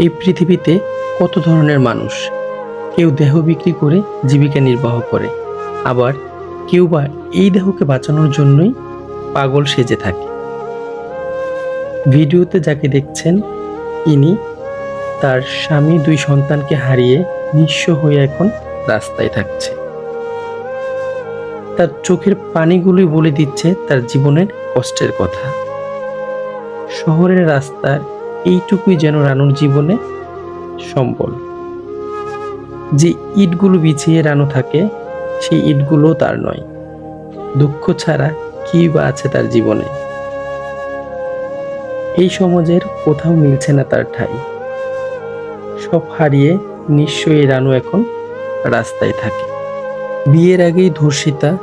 এই পৃথিবীতে কত ধরনের মানুষ? কেউ দেহ বিক্রি করে জীবিকা নির্বাহ করে। আবার কেউ বা এই দেহকে বাঁচানোর জন্যই পাগল সেজে থাকে। ভিডিওতে যাকে দেখছেন, ইনি তার স্বামী দুই সন্তানকে হারিয়ে নিঃস্ব হয়ে এখন রাস্তায় থাকছে। তার চোখের পানিগুলোই বলে দিচ্ছে তার জীবনের কষ্টের কথা। শহরের রাস্তার এইটুকুই যেন রানুর জীবনে সম্বল। যে ইটগুলো বিছিয়ে রানু থাকে, সেই ইটগুলো তার নয়। দুঃখ ছাড়া কি বা আছে তার জীবনে। এই সমাজের কোথাও মিলছে না তার ঠাই। সব হারিয়ে নিশ্চয়ই রানু এখন রাস্তায় থাকে। বিয়ের আগেই ধর্ষিতা,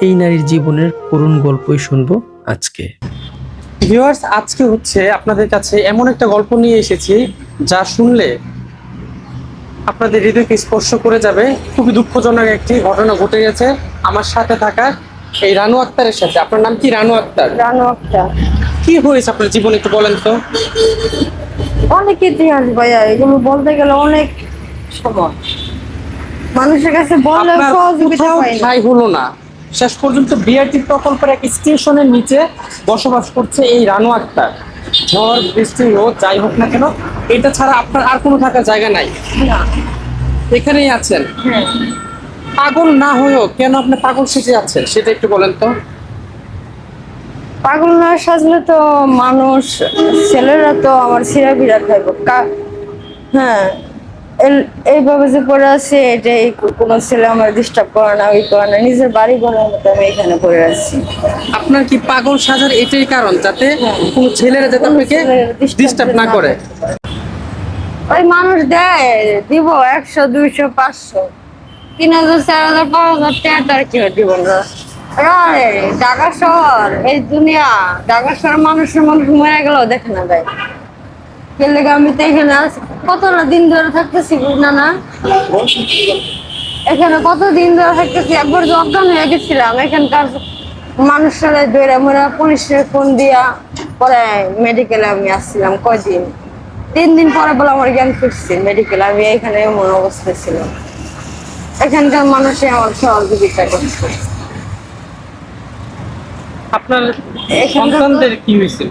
এই নারীর জীবনের করুণ গল্পই শুনব আজকে। ভিউয়ার্স আজকে হচ্ছে আপনাদের কাছে এমন একটা গল্প নিয়ে এসেছি যা শুনলে আপনাদের হৃদয়কে স্পর্শ করে যাবে। খুবই দুঃখজনক একটি ঘটনা ঘটে গেছে আমার সাথে থাকা এই রানু আক্তারের সাথে। আপনার নাম কি রানু আক্তার? রানু আক্তার। কি হয়েছে আপনার জীবনে একটু বলেন তো। অনেক ইতিহাস ভাইয়া এগুলো বলতে গেলে অনেক সময়। মানুষের কাছে বললে সহযোগিতা পাই না। হলো না। শেষ পর্যন্ত বিআরটি প্রকল্পের এক স্টেশনের নিচে বসবাস করছে এই রানু আক্তার। ঝড় বৃষ্টি হোক যাই হোক না কেন এটা ছাড়া আপনার আর কোনো থাকার জায়গা নাই। এখানেই আছেন। হ্যাঁ। পাগল না হয়েও কেন আপনি পাগল সেজে যাচ্ছেন সেটা একটু বলেন তো। পাগল না সাজলে তো মানুষ ছেলেরা তো আমার সিরা বিরা খাইব। হ্যাঁ। এইভাবে যে পড়ে আছে এটাই কোনো ছেলে আমার ডিস্টার্ব করে না ওই করে না নিজের বাড়ি ঘরের মতো আমি এখানে পড়ে আছি। আপনার কি পাগল সাজার এটাই কারণ যাতে কোনো ছেলেরা যাতে আপনাকে ডিস্টার্ব না করে? ওই মানুষ দেয় দিব একশো দুইশো পাঁচশো। তিন হাজার চার হাজার পাঁচ হাজার টাকা তার কি দিব না। ঢাকা শহর এই দুনিয়া ঢাকা শহর মানুষের মানুষ মরে গেলেও দেখে না দেয় গেলে আমি তো এখানে কতটা দিন ধরে থাকতেছি না এখানে কত দিন ধরে থাকতেছি? একবার যে অজ্ঞান হয়ে গেছিলাম। এখানকার মানুষেরা ধরে মোরা পুলিশের ফোন দিয়া পরে মেডিকেলে আমি আসছিলাম কয়দিন? তিন দিন পরে বলে আমার জ্ঞান ফিরছে মেডিকেল আমি এখানে এমন অবস্থা ছিল এখানকার মানুষে আমার সহযোগিতা করছে। আপনার সন্তানদের কি হয়েছিল?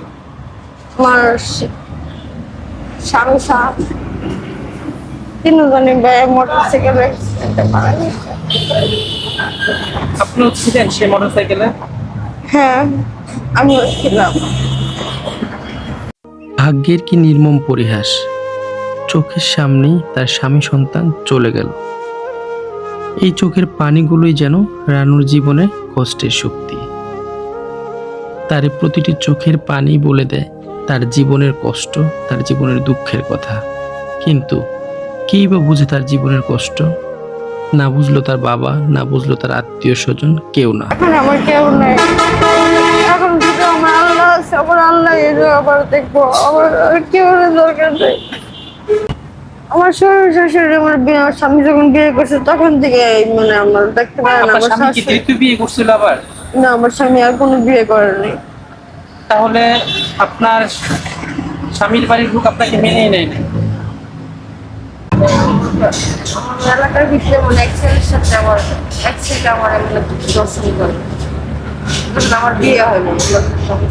আমার স্বামী মোটর সাইকেল আপনিও ছিলেন সেই মোটর সাইকেলে হ্যাঁ আমিও ছিলাম ভাগ্যের কি নির্মম পরিহাস। চোখের সামনেই তার স্বামী সন্তান চলে গেল। এই চোখের পানিগুলোই যেন রানুর জীবনে কষ্টের শক্তি। তার প্রতিটি চোখের পানি বলে দেয়। তার জীবনের কষ্ট তার জীবনের দুঃখের কথা। কিন্তু কেই বা বুঝে তার জীবনের কষ্ট? না বুঝলো তার বাবা না বুঝলো তার আত্মীয় স্বজন কেউ না। এখন আমার কেউ নেই। এখন শুধু আমার আল্লাহ আছে আমার আল্লাহ এর আবার দেখব। আমার কেউ দরকার নেই। আমার শ্বশুর শাশুড়ি আমার বিয়ে আমার স্বামী যখন বিয়ে করছে তখন থেকে মানে আমার দেখতে পারে না আপনার আমার স্বামী শাশুড়ি বিয়ে করছিল আবার? না আমার স্বামী আর কোনো বিয়ে করেনি। তাহলে আপনার স্বামীর বাড়ির লোক আপনাকে মেনেই নেয় না। আমার এলাকার ভিতরে মানে সাথে আমার আমার এমনি দর্শন করে। আমার বিয়ে হয়নি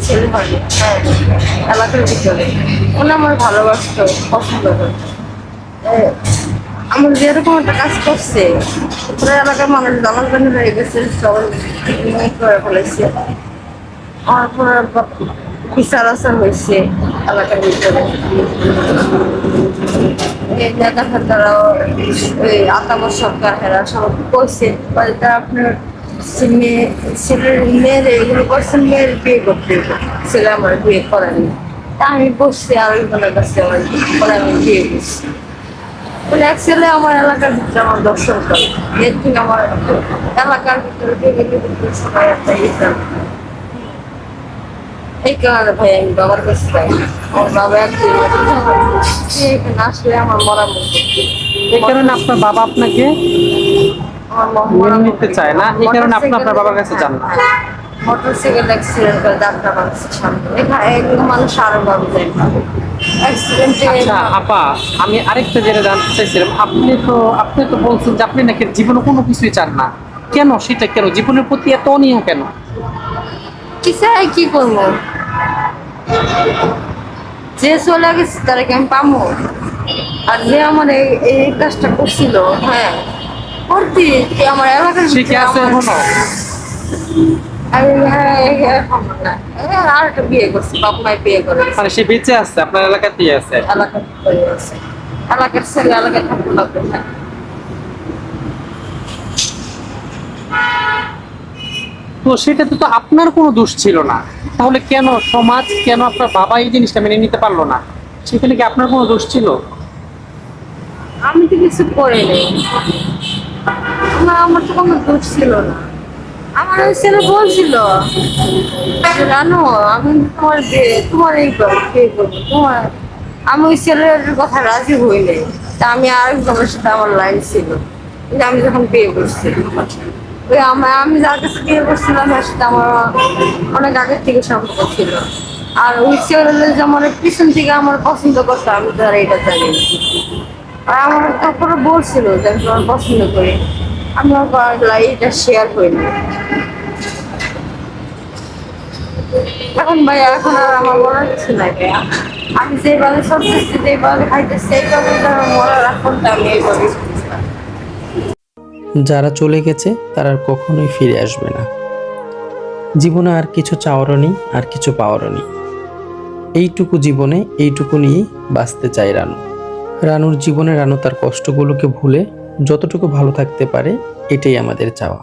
ছেলে হয়নি। হ্যাঁ এলাকার ভিতরে। আমার ভালোবাসতো, পছন্দ আমার যেরকম একটা কাজ করছে এলাকার মানুষ জানাজানি হয়ে গেছে, সবাই করে ফেলেছে। পুরো বিচার আচার হয়েছে এলাকার ভিতরে। এই নেতা মেয়ে ছেলের মেয়ের বিয়ে করতে ছেলে আমার বিয়ে করেনি তা আমি বসছি আর ওইগুলোর কাছে আমার বিয়ে করছি। বলে এক আমার এলাকার ভিতরে আমার দর্শন করে। এর আমার এলাকার ভিতরে সবাই একটা ইয়ে এই কারণে ভাই আমি বাবার কাছে যাই না। আমার বাবা একদিন এখানে আসলে আমার মরা মুখ এই কারণে আপনার বাবা আপনাকে মেনে নিতে চায় না। এই কারণে আপনি আপনার বাবার কাছে যান না। মোটরসাইকেল অ্যাক্সিডেন্ট করে ডাক্তার মানুষের সামনে এখানে এগুলো মানুষ আরও ভাবে যায় অ্যাক্সিডেন্টে আচ্ছা আপা আমি আরেকটা জেনে জানতে চাইছিলাম আপনি তো আপনি তো বলছেন যে আপনি নাকি জীবনে কোনো কিছুই চান না। কেন সেটা কেন? জীবনের প্রতি এত অনীহা কেন? কি চাই কি করব? যে চলে গেছে তারাকে আমি পাবো আর যে আমার এই কাজটা করছিল হ্যাঁ করতি। আমার এলাকার হ্যাঁ আর একটা বিয়ে করছি বাপ মায় বিয়ে করে। মানে সে বেঁচে আছে আপনার এলাকাতেই আছে। এলাকার এলাকার ছেলে এলাকায় থাকতে লাগবে তো সেটাতে তো আপনার কোনো দোষ ছিল না। তাহলে কেন সমাজ, কেন আপনার বাবা এই জিনিসটা মেনে নিতে পারল না? সেখানে কি আপনার কোনো দোষ ছিল? আমি তো কিছু করিনি আমার তো কোনো দোষ ছিল না। আমার ওই ছেলে বলছিল, জানো, আমি তোমার তোমার এই তোমার আমি ওই ছেলের কথা রাজি হইনি তা আমি আরেকজনের সাথে আমার লাইন ছিল। আমি যখন বিয়ে করছি আমি যার কাছে বিয়ে করছিলাম, তার সাথে আমার অনেক আগের থেকে সম্পর্ক ছিল আর ওই ছেলে যে আমার পিছন থেকে আমার পছন্দ করতো, আমি তো আর এটা জানি আর আমার তারপরে বলছিল যে আমি তোমার পছন্দ করি আমি এটা শেয়ার করিনি এখন ভাই, এখন আর আমার মনে কিছু নাই ভাইয়া। আমি যেভাবে চলতেছি যেভাবে খাইতেছি আমার মরার এখনটা আমি এইভাবে। যারা চলে গেছে, তারা আর কখনোই ফিরে আসবে না। জীবনে আর কিছু চাওয়ারও নেই, আর কিছু পাওয়ারও নেই। এইটুকু জীবনে, এইটুকু নিয়েই বাঁচতে চায় রানু। রানুর জীবনে রানু তার কষ্টগুলোকে ভুলে যতটুকু ভালো থাকতে পারে, এটাই আমাদের চাওয়া।